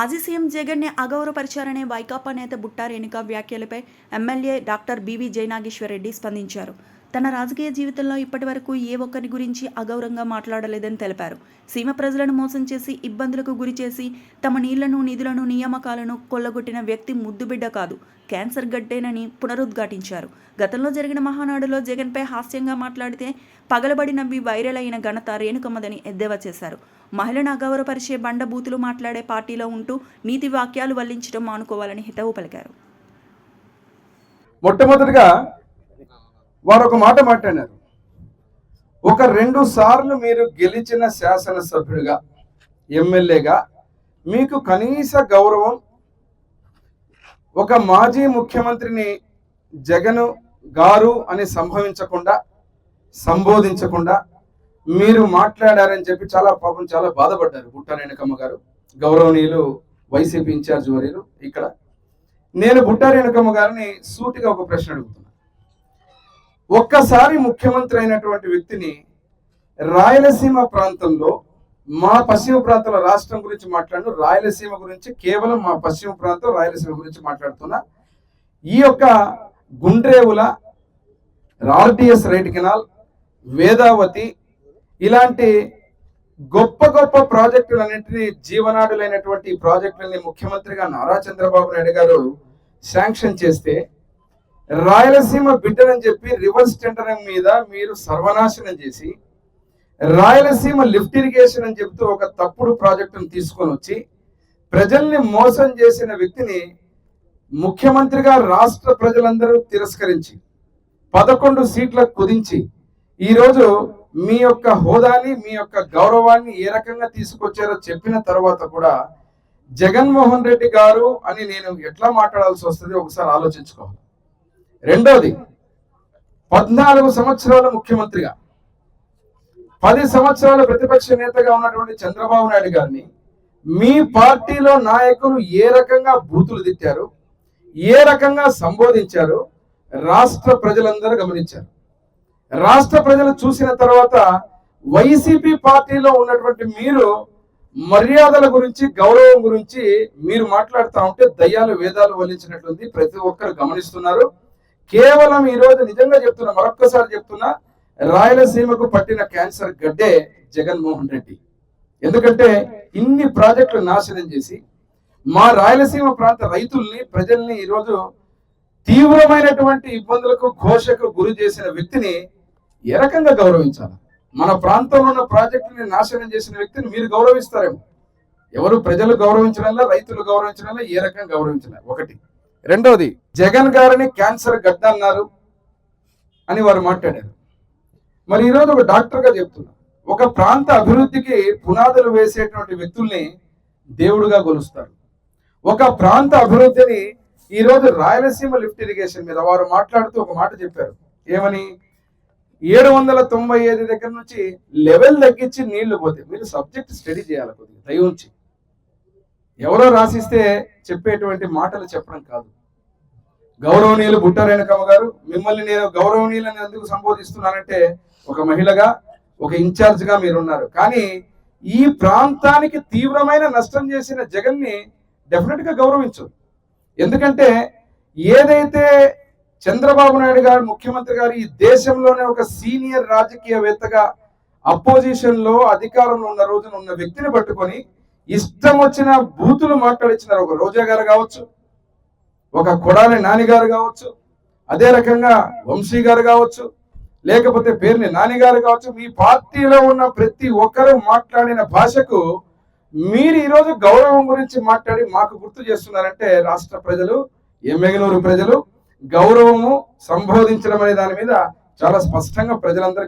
మాజీ సీఎం జగన్ని అగౌరవపరిచారనే వైకాపా నేత బుట్టారేణుక వ్యాఖ్యలపై ఎమ్మెల్యే డాక్టర్ బీవీ జయనాగేశ్వరరెడ్డి స్పందించారు. తన రాజకీయ జీవితంలో ఇప్పటి వరకు ఏ ఒక్కరి గురించి అగౌరవంగా మాట్లాడలేదని తెలిపారు. సీమ ప్రజలను మోసం చేసి ఇబ్బందులకు గురి చేసి తమ నీళ్ళను నిధులను నియామకాలను కొల్లగొట్టిన వ్యక్తి ముద్దుబిడ్డ కాదు క్యాన్సర్ గడ్డేనని పునరుద్ఘాటించారు. గతంలో జరిగిన మహానాడులో జగన్పై హాస్యంగా మాట్లాడితే పగలబడి నవ్వి వైరల్ అయిన ఘనత రేణుకమ్మదని ఎద్దేవా చేశారు. మహిళను అగౌరవపరిచే బండ బూతులు మాట్లాడే పార్టీలో ఉంటూ నీతి వాక్యాలు వల్లించడం మానుకోవాలని హితవు పలికారు. మొట్టమొదటిగా వారు ఒక మాట మాట్లాడారు ఒక రెండు సార్లు మీరు గెలిచిన శాసనసభ్యుడిగా ఎమ్మెల్యేగా మీకు కనీస గౌరవం ఒక మాజీ ముఖ్యమంత్రిని జగన్ గారు అని సంభవించకుండా సంబోధించకుండా మీరు మాట్లాడారని చెప్పి చాలా పాపం చాలా బాధపడ్డారు బుట్టారేణకమ్మ గారు. గౌరవనీయులు వైసీపీ ఇన్ఛార్జ్ వర్యులు ఇక్కడ. నేను బుట్టారేణకమ్మ గారిని సూటిగా ఒక ప్రశ్న అడుగుతున్నాను ఒక్కసారి ముఖ్యమంత్రి అయినటువంటి వ్యక్తిని రాయలసీమ ప్రాంతంలో మా పశ్చిమ ప్రాంతాల రాష్ట్రం గురించి మాట్లాడు రాయలసీమ గురించి కేవలం మా పశ్చిమ ప్రాంతం రాయలసీమ గురించి మాట్లాడుతున్నా. ఈ యొక్క Gundrevula RDS right canal Vedavathi ఇలాంటి గొప్ప గొప్ప ప్రాజెక్టులన్నింటినీ జీవనాడులైనటువంటి ప్రాజెక్టులని ముఖ్యమంత్రిగా నారా చంద్రబాబు నాయుడు గారు శాంక్షన్ చేస్తే రాయలసీమ బిడ్డనని చెప్పి రివర్స్ టెండరింగ్ మీద మీరు సర్వనాశనం చేసి రాయలసీమ లిఫ్ట్ ఇరిగేషన్ అని చెప్తూ ఒక తప్పుడు ప్రాజెక్టును తీసుకొని వచ్చి ప్రజల్ని మోసం చేసిన వ్యక్తిని ముఖ్యమంత్రిగా రాష్ట్ర ప్రజలందరూ తిరస్కరించి పదకొండు సీట్లకు కుదించి ఈరోజు మీ యొక్క హోదాని మీ యొక్క గౌరవాన్ని ఏ రకంగా తీసుకొచ్చారో చెప్పిన తర్వాత కూడా జగన్మోహన్ రెడ్డి గారు అని నేను ఎట్లా మాట్లాడాల్సి వస్తుంది ఒకసారి ఆలోచించుకోవాలి. రెండోది పద్నాలుగు సంవత్సరాల ముఖ్యమంత్రిగా పది సంవత్సరాల ప్రతిపక్ష నేతగా ఉన్నటువంటి చంద్రబాబు నాయుడు గారిని మీ పార్టీలో నాయకులు ఏ రకంగా బూతులు తిట్టారు ఏ రకంగా సంబోధించారు రాష్ట్ర ప్రజలందరూ గమనించారు. రాష్ట్ర ప్రజలు చూసిన తర్వాత వైసీపీ పార్టీలో ఉన్నటువంటి మీరు మర్యాదల గురించి గౌరవం గురించి మీరు మాట్లాడుతూ ఉంటే దయ్యాలు వేదాలు వల్లించినట్లుంది. ప్రతి ఒక్కరు గమనిస్తున్నారు. కేవలం ఈ రోజు నిజంగా చెప్తున్నా మరొక్కసారి చెప్తున్నా రాయలసీమకు పట్టిన క్యాన్సర్ గడ్డే జగన్మోహన్ రెడ్డి. ఎందుకంటే ఇన్ని ప్రాజెక్టులు నాశనం చేసి మా రాయలసీమ ప్రాంత రైతుల్ని ప్రజల్ని ఈరోజు తీవ్రమైనటువంటి ఇబ్బందులకు ఘోషకు గురి చేసిన వ్యక్తిని ఏ రకంగా గౌరవించాలి? మన ప్రాంతంలో ఉన్న ప్రాజెక్టుని నాశనం చేసిన వ్యక్తిని మీరు గౌరవిస్తారేమో. ఎవరు ప్రజలు గౌరవించడంలో రైతులు గౌరవించడంలో ఏ రకంగా గౌరవించలే? ఒకటి. రెండోది జగన్ గారిని క్యాన్సర్ గడ్డ అన్నారు అని వారు మాట్లాడారు. మరి ఈరోజు ఒక డాక్టర్గా చెప్తున్నా ఒక ప్రాంత అభివృద్ధికి పునాదులు వేసేటువంటి వ్యక్తుల్ని దేవుడుగా కొలుస్తారు. ఒక ప్రాంత అభివృద్ధిని ఈరోజు రాయలసీమ లిఫ్ట్ ఇరిగేషన్ మీద వారు మాట్లాడుతూ ఒక మాట చెప్పారు. ఏమని? ఏడు వందల తొంభై ఐదు దగ్గర నుంచి లెవెల్ తగ్గించి నీళ్ళు పోతే మీరు సబ్జెక్ట్ స్టడీ చేయాలి కొద్దిగా దయ ఉంచి. ఎవరో రాసిస్తే చెప్పేటువంటి మాటలు చెప్పడం కాదు. గౌరవనీయులు బుట్టారేణకమ్మ గారు మిమ్మల్ని నేను గౌరవనీయులని ఎందుకు సంబోధిస్తున్నానంటే ఒక మహిళగా ఒక ఇన్ఛార్జ్గా మీరున్నారు. కానీ ఈ ప్రాంతానికి తీవ్రమైన నష్టం చేసిన జగన్ని డెఫినెట్గా గౌరవించు. ఎందుకంటే ఏదైతే చంద్రబాబు నాయుడు గారు ముఖ్యమంత్రి గారు ఈ దేశంలోనే ఒక సీనియర్ రాజకీయవేత్తగా అపోజిషన్లో అధికారంలో ఉన్న రోజున ఉన్న వ్యక్తిని పట్టుకొని ఇష్టం వచ్చిన బూతులు మాట్లాడించినారు ఒక రోజా గారు కావచ్చు ఒక కొడాలి నాని గారు కావచ్చు అదే రకంగా వంశీ గారు కావచ్చు లేకపోతే పేరుని నాని గారు కావచ్చు మీ పార్టీలో ఉన్న ప్రతి ఒక్కరూ మాట్లాడిన భాషకు మీరు ఈరోజు గౌరవం గురించి మాట్లాడి మాకు గుర్తు చేస్తున్నారంటే రాష్ట్ర ప్రజలు ఎమ్మెగనూరు ప్రజలు గౌరవము సంబోధించడం అనే దాని మీద చాలా స్పష్టంగా ప్రజలందరికీ